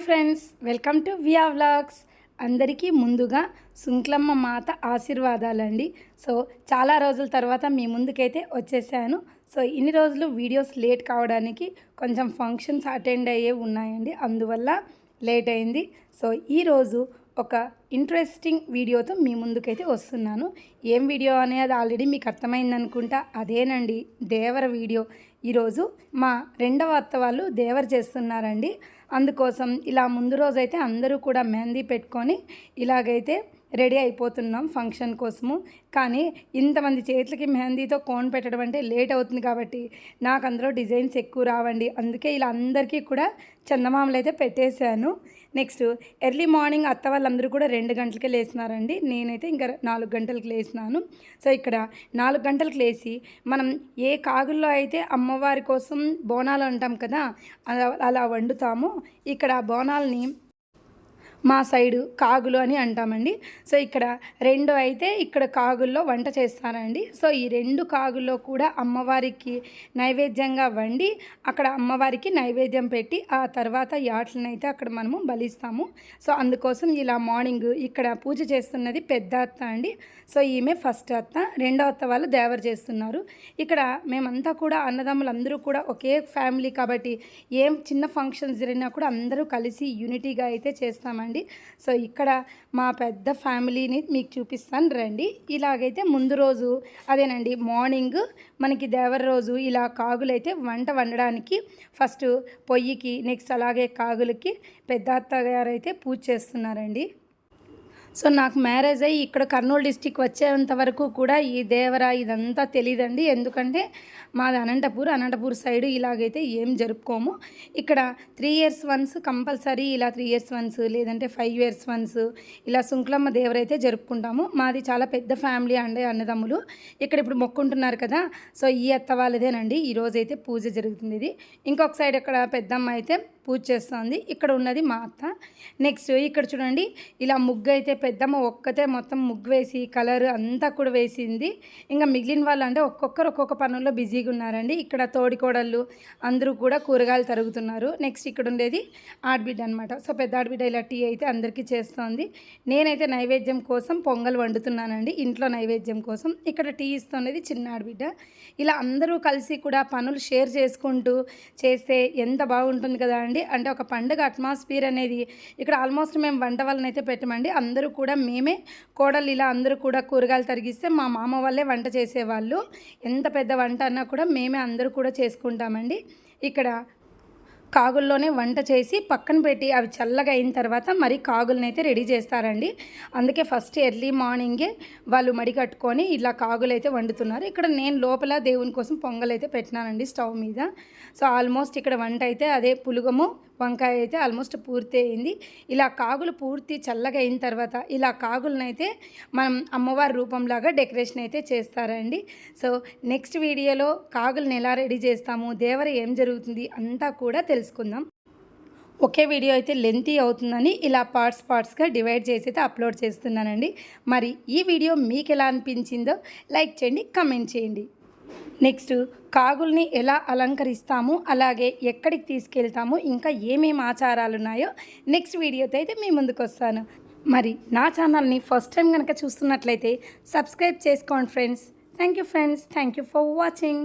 Hi friends welcome to Viya vlogs. అందరికీ ముందుగా సుంక్లమ్మ మాత ఆశీర్వాదాలండి. So చాలా రోజుల తర్వాత మీ ముందుకైతే వచ్చేసాను. సో ఇన్ని రోజులు వీడియోస్ లేట్ కావడానికి కొంచెం ఫంక్షన్స్ అటెండ్ అయ్యే ఉన్నాయండి. అందువల్ల లేట్ అయింది. సో ఈరోజు ఒక ఇంట్రెస్టింగ్ వీడియోతో మీ ముందుకైతే వస్తున్నాను. ఏం వీడియో అనేది ఆల్రెడీ మీకు అర్థమైంది అనుకుంటా అదేనండి దేవర వీడియో ఈరోజు మా రెండవ అత్త వాళ్ళు దేవర చేస్తున్నారండి. అందుకోసం ఇలా ముందు రోజైతే అందరూ కూడా మెహందీ పెట్టుకొని ఇలాగైతే రెడీ అయిపోతున్నాం ఫంక్షన్ కోసము. కానీ ఇంతమంది చేతులకి మెహందీతో కోన్ పెట్టడం అంటే లేట్ అవుతుంది కాబట్టి నాకు అందులో డిజైన్స్ ఎక్కువ రావండి. అందుకే ఇలా అందరికీ కూడా చందమామలు అయితే పెట్టేశాను. నెక్స్ట్ ఎర్లీ మార్నింగ్ అత్త వాళ్ళందరూ కూడా రెండు గంటలకే లేచినారండి నేనైతే ఇంకా నాలుగు గంటలకు లేచినాను సో ఇక్కడ నాలుగు గంటలకు లేచి మనం ఏ కాగుల్లో అయితే అమ్మవారి కోసం బోనాలు అంటాం కదా అలా అలా వండుతామో ఇక్కడ ఆ మా సైడు కాగులు అని అంటామండి. సో ఇక్కడ రెండు అయితే ఇక్కడ కాగుల్లో వంట చేస్తారండి సో ఈ రెండు కాగుల్లో కూడా అమ్మవారికి నైవేద్యంగా వండి అక్కడ అమ్మవారికి నైవేద్యం పెట్టి ఆ తర్వాత యాట్లను అయితే అక్కడ మనము బలిస్తాము. సో అందుకోసం ఇలా మార్నింగ్ ఇక్కడ పూజ చేస్తున్నది పెద్ద అత్త అండి. సో ఈమె ఫస్ట్ అత్త. రెండో అత్త వాళ్ళు దేవరు చేస్తున్నారు. ఇక్కడ మేమంతా కూడా అన్నదమ్ములు అందరూ కూడా ఒకే ఫ్యామిలీ కాబట్టి ఏం చిన్న ఫంక్షన్స్ జరిగినా కూడా అందరూ కలిసి యూనిటీగా అయితే చేస్తామండి. సో ఇక్కడ మా పెద్ద ఫ్యామిలీని మీకు చూపిస్తాను రండి. ఇలాగైతే ముందు రోజు అదేనండి మార్నింగ్ మనకి దేవర రోజు ఇలా కాగులైతే వంట వండడానికి ఫస్ట్ పొయ్యికి నెక్స్ట్ అలాగే కాగులకి పెద్ద అత్తగారు అయితే పూజ చేస్తున్నారండి. సో నాకు మ్యారేజ్ అయ్యి ఇక్కడ కర్నూలు డిస్టిక్ వచ్చేంత వరకు కూడా ఈ దేవర ఇదంతా తెలియదండి ఎందుకంటే మాది అనంతపూర్ అనంతపూర్ సైడ్ ఇలాగైతే ఏం జరుపుకోము. ఇక్కడ త్రీ ఇయర్స్ వన్స్ కంపల్సరీ ఇలా త్రీ ఇయర్స్ వన్స్ లేదంటే ఫైవ్ ఇయర్స్ వన్స్ ఇలా శుంకులమ్మ దేవరైతే జరుపుకుంటాము. మాది చాలా పెద్ద ఫ్యామిలీ అండి అన్నదమ్ములు. ఇక్కడ ఇప్పుడు మొక్కుంటున్నారు కదా సో ఈ అత్త వాళ్ళదేనండి. ఈరోజైతే పూజ జరుగుతుంది ఇది. ఇంకొక సైడ్ ఇక్కడ పెద్దమ్మ అయితే పూజ చేస్తుంది. ఇక్కడ ఉన్నది మా అత్త. నెక్స్ట్ ఇక్కడ చూడండి. ఇలా ముగ్గు అయితే పెద్దమ్మ ఒక్కతే మొత్తం ముగ్గు వేసి కలర్ అంతా కూడా వేసింది. ఇంకా మిగిలిన వాళ్ళు అంటే ఒక్కొక్కరు ఒక్కొక్క పనుల్లో బిజీగా ఉన్నారండి. ఇక్కడ తోడికోడళ్ళు అందరూ కూడా కూరగాయలు తరుగుతున్నారు. నెక్స్ట్ ఇక్కడ ఉండేది ఆడబిడ్డ అనమాట సో పెద్ద ఆడబిడ్డ ఇలా టీ అయితే అందరికీ చేస్తోంది. నేనైతే నైవేద్యం కోసం పొంగల్ వండుతున్నానండి. ఇంట్లో నైవేద్యం కోసం. ఇక్కడ టీ ఇస్తున్నది చిన్న ఆడబిడ్డ. ఇలా అందరూ కలిసి కూడా పనులు షేర్ చేసుకుంటూ చేస్తే ఎంత బాగుంటుంది కదా అండి. అంటే ఒక పండుగ అట్మాస్ఫియర్ అనేది ఇక్కడ ఆల్మోస్ట్ మేము వంట వాళ్ళనైతే పెట్టమండి. అందరూ కూడా మేమే కోడలు ఇలా అందరూ కూడా కూరగాయలు తరిగిస్తే మా మామ వాళ్ళే వంట చేసేవాళ్ళు. ఎంత పెద్ద వంట అన్నా కూడా మేమే అందరూ కూడా చేసుకుంటామండి. ఇక్కడ కాగుల్లోనే వంట చేసి పక్కన పెట్టి అవి చల్లగా అయిన తర్వాత మరి కాగులను అయితే రెడీ చేస్తారండి. అందుకే ఫస్ట్ ఎర్లీ మార్నింగే వాళ్ళు మడి కట్టుకొని ఇలా కాగులు అయితే వండుతున్నారు. ఇక్కడ నేను లోపల దేవుని కోసం పొంగల్ అయితే పెట్టినానండి స్టవ్ మీద. సో ఆల్మోస్ట్ ఇక్కడ వంట అయితే అదే పులుగము వంకాయ అయితే ఆల్మోస్ట్ పూర్తి అయింది. ఇలా కాగులు పూర్తి చల్లగా అయిన తర్వాత ఇలా కాగులనైతే మనం అమ్మవారి రూపంలాగా డెకరేషన్ అయితే చేస్తారండి. సో నెక్స్ట్ వీడియోలో కాగులను ఎలా రెడీ చేస్తాము దేవర ఏం జరుగుతుంది అంతా కూడా తెలుసుకుందాం. ఒకే వీడియో అయితే లెంతీ అవుతుందని ఇలా పార్ట్స్ పార్ట్స్గా డివైడ్ చేసి అయితే అప్లోడ్ చేస్తున్నానండి. మరి ఈ వీడియో మీకు ఎలా అనిపించిందో లైక్ చేయండి కమెంట్ చేయండి. నెక్స్ట్ కాగుల్ని ఎలా అలంకరిస్తాము అలాగే ఎక్కడికి తీసుకెళ్తాము ఇంకా ఏమేమి ఆచారాలు ఉన్నాయో నెక్స్ట్ వీడియోతో అయితే మీ ముందుకు వస్తాను మరి నా ఛానల్ని ఫస్ట్ టైం కనుక చూస్తున్నట్లయితే సబ్స్క్రైబ్ చేసుకోండి friends. Thank you friends. Thank you for watching.